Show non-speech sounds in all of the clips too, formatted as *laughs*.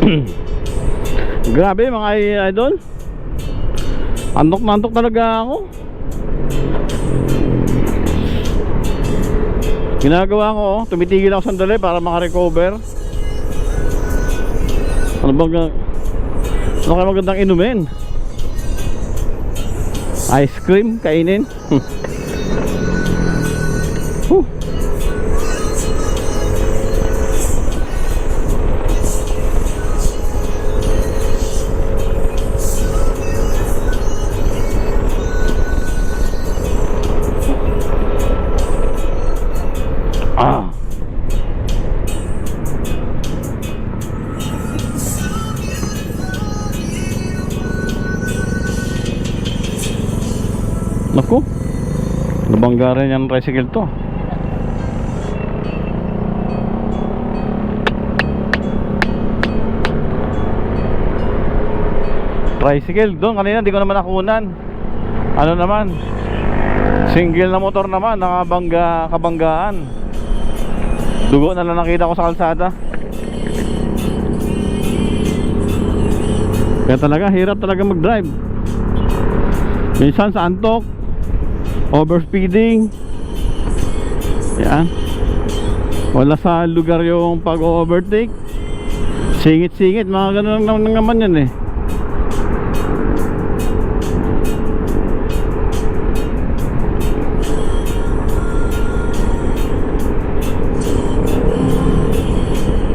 *clears throat* Grabe mga idol. Antok na antok talaga ako. Ginagawa ko, oh, tumitigil ako sandali para makarecover. Ano bang ano kaya magandang inumin? Ice cream kainin. *laughs* Naku. Nabangga rin yung tricycle to. Tricycle doon kanina di ko naman nakunan. Ano naman? Single na motor naman, nakabangga kabanggaan. Dugo na lang nakita ko sa kalsada. Kaya talaga, hirap talaga mag-drive. Minsan sa antok, overspeeding. Yan. Wala sa lugar yung pag-overtake. Singit-singit, mga ganun lang naman yan eh.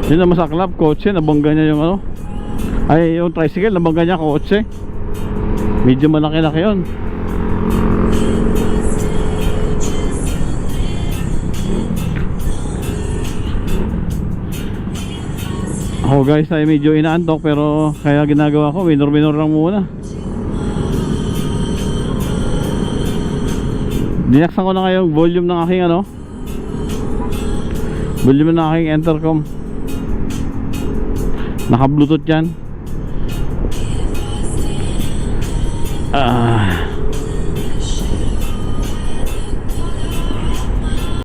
Yun naman sa club, kotse, nabangga niya yung ano Ay, yung tricycle, nabangga niya kotse Medyo malaki-laki yun Ako guys ay medyo inaantok pero kaya ginagawa ko, minor-minor lang muna. Dinaksan ko na ngayon volume ng aking ano? Volume ng aking intercom. Naka bluetooth yan. Ah.